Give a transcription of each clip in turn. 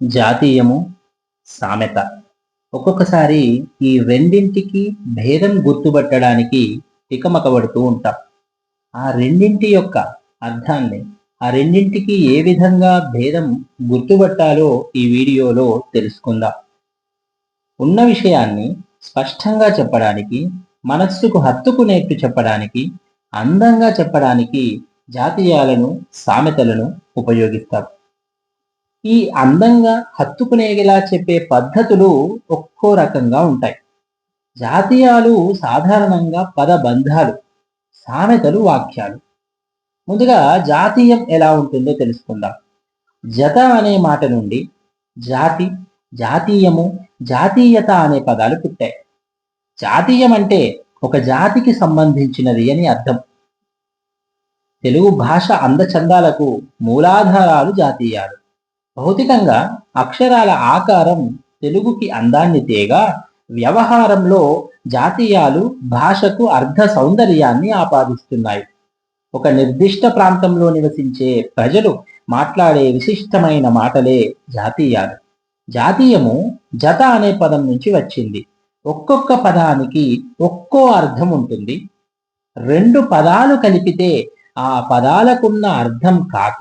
జాతీయము సామెత. ఒక్కొక్కసారి ఈ రెండింటికి భేదం గుర్తుపట్టడానికి తికమకబడుతూ ఉంటాం. ఆ రెండింటి యొక్క అర్థాన్ని ఆ రెండింటికి ఏ విధంగా భేదం గుర్తుపట్టాలో ఈ వీడియోలో తెలుసుకుందాం. ఉన్న విషయాన్ని స్పష్టంగా చెప్పడానికి మనస్సుకు హత్తుకునేట్టు చెప్పడానికి అందంగా చెప్పడానికి జాతీయాలను సామెతలను ఉపయోగిస్తారు ఈ అందంగా హత్తుకునేలా చెప్పే పద్ధతులు ఒక్కో రకంగా ఉంటాయి. జాతీయాలు సాధారణంగా పదబంధాలు సామెతలు వాక్యాలు. ముందుగా జాతీయం ఎలా ఉంటుందో తెలుసుకుందాం. జత అనే మాట నుండి జాతి జాతీయము జాతీయత అనే పదాలు పుట్టాయి. జాతీయం అంటే ఒక జాతికి సంబంధించినది అని అర్థం. తెలుగు భాష అందచందాలకు మూలాధారాలు జాతీయాలు. భౌతికంగా అక్షరాల ఆకారం తెలుగుకి అందాన్ని తేగా వ్యవహారంలో జాతీయాలు భాషకు అర్ధ సౌందర్యాన్ని ఆపాదిస్తున్నాయి. ఒక నిర్దిష్ట ప్రాంతంలో నివసించే ప్రజలు మాట్లాడే విశిష్టమైన మాటలే జాతీయాలు. జాతీయము జత అనే పదం నుంచి వచ్చింది. ఒక్కొక్క పదానికి ఒక్కో అర్థం ఉంటుంది. రెండు పదాలు కలిపితే ఆ పదాలకున్న అర్థం కాక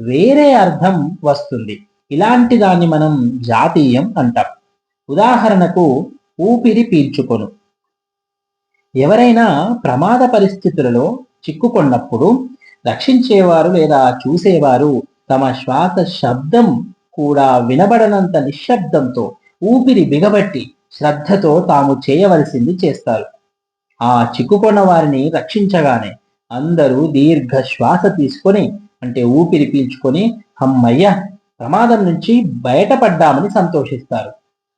వేరే అర్థం వస్తుంది. ఇలాంటి దాన్ని మనం జాతీయం అంటాం. ఉదాహరణకు ఊపిరి పీల్చుకొను. ఎవరైనా ప్రమాద పరిస్థితులలో చిక్కుకున్నప్పుడు రక్షించేవారు లేదా చూసేవారు తమ శ్వాస శబ్దం కూడా వినబడనంత నిశ్శబ్దంతో ఊపిరి బిగబట్టి శ్రద్ధతో తాము చేయవలసింది చేస్తారు. ఆ చిక్కుకున్న వారిని రక్షించగానే అందరూ దీర్ఘ శ్వాస తీసుకొని అంటే ఊపిరి పీల్చుకొని హమ్మయ్య ప్రమాదం నుంచి బయటపడ్డామని సంతోషిస్తారు.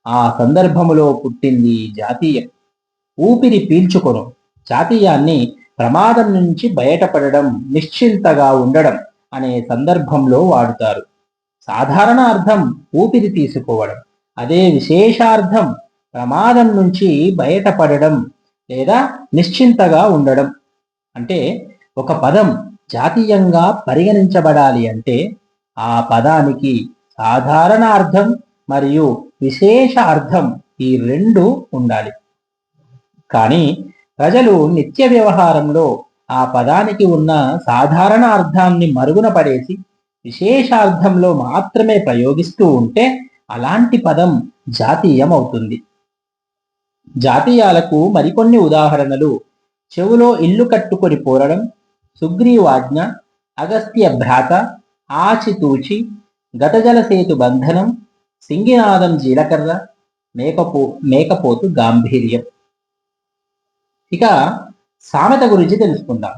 ఆ సందర్భములో పుట్టింది జాతీయం. ఊపిరి పీల్చుకొను. జాతీయాన్ని ప్రమాదం నుంచి బయటపడడం నిశ్చింతగా ఉండడం అనే సందర్భంలో వాడుతారు. సాధారణ అర్థం ఊపిరి తీసుకోవడం. అదే విశేషార్థం ప్రమాదం నుంచి బయటపడడం లేదా నిశ్చింతగా ఉండడం. అంటే ఒక పదం జాతీయంగా పరిగణించబడాలి అంటే ఆ పదానికి సాధారణ అర్థం మరియు విశేష అర్థం ఈ రెండు ఉండాలి. కానీ ప్రజలు నిత్య వ్యవహారంలో ఆ పదానికి ఉన్న సాధారణ అర్థాన్ని మరుగున పడేసి విశేషార్థంలో మాత్రమే ప్రయోగిస్తూ ఉంటే అలాంటి పదం జాతీయం అవుతుంది జాతీయాలకు మరికొన్ని ఉదాహరణలు. చెవులో ఇల్లు కట్టుకొని పోరడం సుగ్రీవాజ్ఞ అగస్త్య భ్రాత ఆచితూచి గతజల సేతు బంధనం సింగినాదం జీలకర్ర మేకపో మేకపోతు గాంభీర్యం. ఇక సామెత గురించి తెలుసుకుందాం.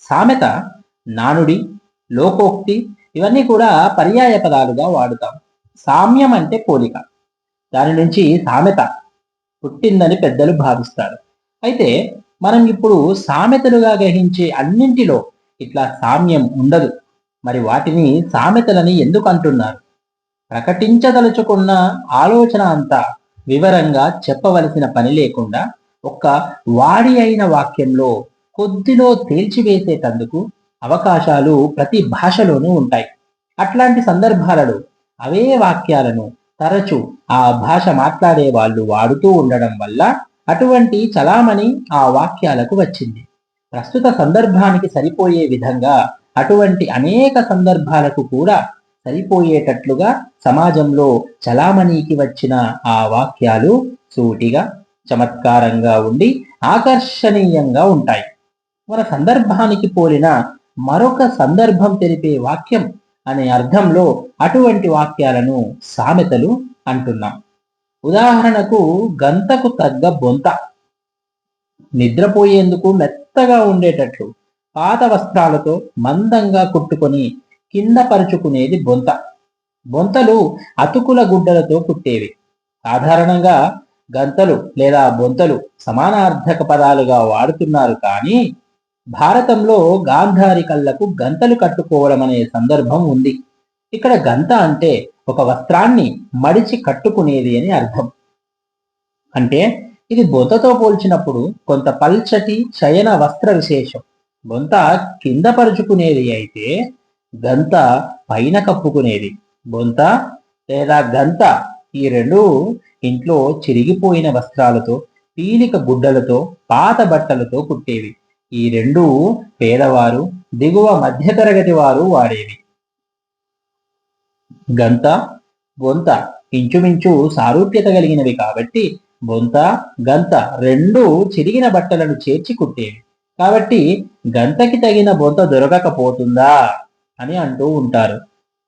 సామెత నానుడి లోకోక్తి ఇవన్నీ కూడా పర్యాయ పదాలుగా వాడుతాం. సామ్యం అంటే పోలిక. దాని నుంచి సామెత పుట్టిందని పెద్దలు భావిస్తారు. అయితే మనం ఇప్పుడు సామెతలుగా గ్రహించే అన్నింటిలో ఇట్లా సామ్యం ఉండదు. మరి వాటిని సామెతలని ఎందుకు అంటున్నారు? ప్రకటించదలుచుకున్న ఆలోచన అంతా వివరంగా చెప్పవలసిన పని లేకుండా ఒక్క వాడి అయిన వాక్యంలో కొద్దిలో తేల్చివేసేటందుకు అవకాశాలు ప్రతి భాషలోనూ ఉంటాయి. అట్లాంటి సందర్భాలలో అవే వాక్యాలను తరచు ఆ భాష మాట్లాడే వాళ్ళు వాడుతూ ఉండడం వల్ల అటువంటి చలామణి ఆ వాక్యాలకు వచ్చింది. ప్రస్తుత సందర్భానికి సరిపోయే విధంగా అటువంటి అనేక సందర్భాలకు కూడా సరిపోయేటట్లుగా సమాజంలో చలామణికి వచ్చిన ఆ వాక్యాలు సూటిగా చమత్కారంగా ఉండి ఆకర్షణీయంగా ఉంటాయి. మన సందర్భానికి పోలిన మరొక సందర్భం తెలిపే వాక్యం అనే అర్థంలో అటువంటి వాక్యాలను సామెతలు అంటున్నాం. ఉదాహరణకు గంతకు తగ్గ బొంత. నిద్రపోయేందుకు మెత్తగా ఉండేటట్లు పాత వస్త్రాలతో మందంగా కుట్టుకొని కింద పరుచుకునేది బొంత. బొంతలు అతుకుల గుడ్డలతో కుట్టేవి. సాధారణంగా గంతలు లేదా బొంతలు సమానార్థక పదాలుగా వాడుతున్నారు కానీ భారతంలో గాంధారి కళ్ళకు గంతలు కట్టుకోవడం అనే సందర్భం ఉంది. ఇక్కడ గంత అంటే ఒక వస్త్రాన్ని మడిచి కట్టుకునేది అని అర్థం. అంటే ఇది బొంతతో పోల్చినప్పుడు కొంత పల్చటి చయన వస్త్ర విశేషం. బొంత కింద పరుచుకునేది అయితే గంత పైన కప్పుకునేది. బొంత లేదా గంత ఈ రెండు ఇంట్లో చిరిగిపోయిన వస్త్రాలతో పీలిక గుడ్డలతో పాత బట్టలతో కుట్టేవి. ఈ రెండు పేదవారు దిగువ మధ్యతరగతి వారు వాడేవి. గంత బొంత ఇంచుమించు సారూప్యత కలిగినవి కాబట్టి బొంత గంత రెండు చిరిగిన బట్టలను చేర్చి కుట్టేవి కాబట్టి గంతకి తగిన బొంత దొరకకపోతుందా అని అంటూ ఉంటారు.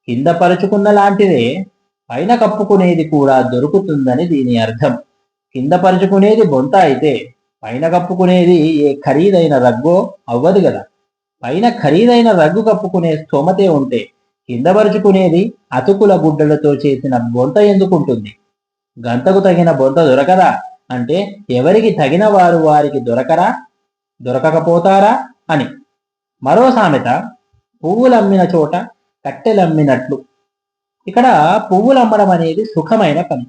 కింద పరుచుకున్న లాంటిదే పైన కప్పుకునేది కూడా దొరుకుతుందని దీని అర్థం. కింద పరుచుకునేది బొంత అయితే పైన కప్పుకునేది ఏ ఖరీదైన రగ్గో అవ్వదు కదా. పైన ఖరీదైన రగ్గు కప్పుకునే స్తోమతే ఉంటే కిందపరుచుకునేది అతుకుల గుడ్డలతో చేసిన బొంత ఎందుకుంటుంది? గంతకు తగిన బొంత దొరకదా? అంటే ఎవరికి తగిన వారు వారికి దొరకరా? దొరకకపోతారా? అని. మరో సామెత పువ్వులమ్మిన చోట కట్టెలమ్మినట్లు. ఇక్కడ పువ్వులు అమ్మడం అనేది సుఖమైన పని.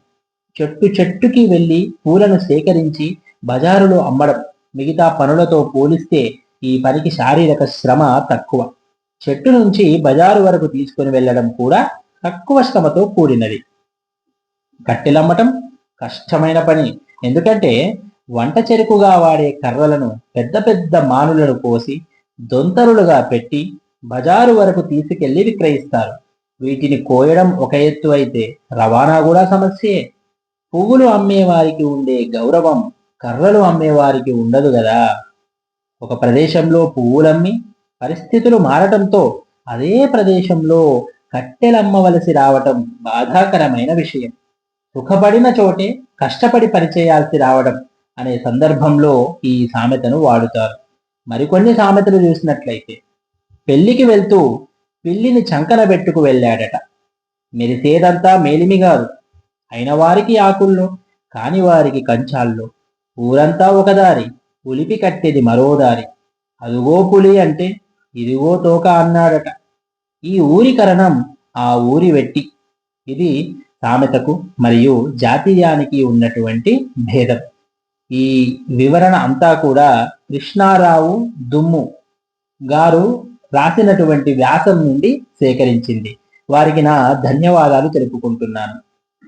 చెట్టు చెట్టుకి వెళ్ళి పూలను సేకరించి బజారులో అమ్మడం మిగతా పనులతో పోలిస్తే ఈ పనికి శారీరక శ్రమ తక్కువ. చెట్టు నుంచి బజారు వరకు తీసుకుని వెళ్ళడం కూడా తక్కువ శ్రమతో కూడినది. కట్టెలమ్మటం కష్టమైన పని. ఎందుకంటే వంట చెరుకుగా వాడే కర్రలను పెద్ద పెద్ద మానులను కోసి దొంతరులుగా పెట్టి బజారు వరకు తీసుకెళ్ళి విక్రయిస్తారు. వీటిని కోయడం ఒక ఎత్తు అయితే రవాణా కూడా సమస్యే. పువ్వులు అమ్మేవారికి ఉండే గౌరవం కర్రలు అమ్మేవారికి ఉండదు కదా ఒక ప్రదేశంలో పువ్వులమ్మి పరిస్థితులు మారటంతో అదే ప్రదేశంలో కట్టెలమ్మవలసి రావటం బాధాకరమైన విషయం. సుఖపడిన చోటే కష్టపడి పనిచేయాల్సి రావడం అనే సందర్భంలో ఈ సామెతను వాడుతారు. మరికొన్ని సామెతలు చూసినట్లయితే పెళ్ళికి వెళ్తూ పిల్లిని చంకన పెట్టుకు వెళ్ళాడట. మెరిసేదంతా మేలిమి కాదు అయిన వారికి ఆకుల్లో కాని వారికి కంచాల్లో. ఊరంతా ఒక దారి ఉలిపి కట్టేది మరో దారి. అదుగో పులి అంటే ఇదిగో తోక అన్నాడట. ఈ ఊరి కరణం ఆ ఊరి వెట్టి. ఇది సామెతకు మరియు జాతీయానికి ఉన్నటువంటి భేదం. ఈ వివరణ అంతా కూడా కృష్ణారావు దుమ్ము గారు రాసినటువంటి వ్యాసం నుండి సేకరించింది. వారికి నా ధన్యవాదాలు తెలుపుకుంటున్నాను.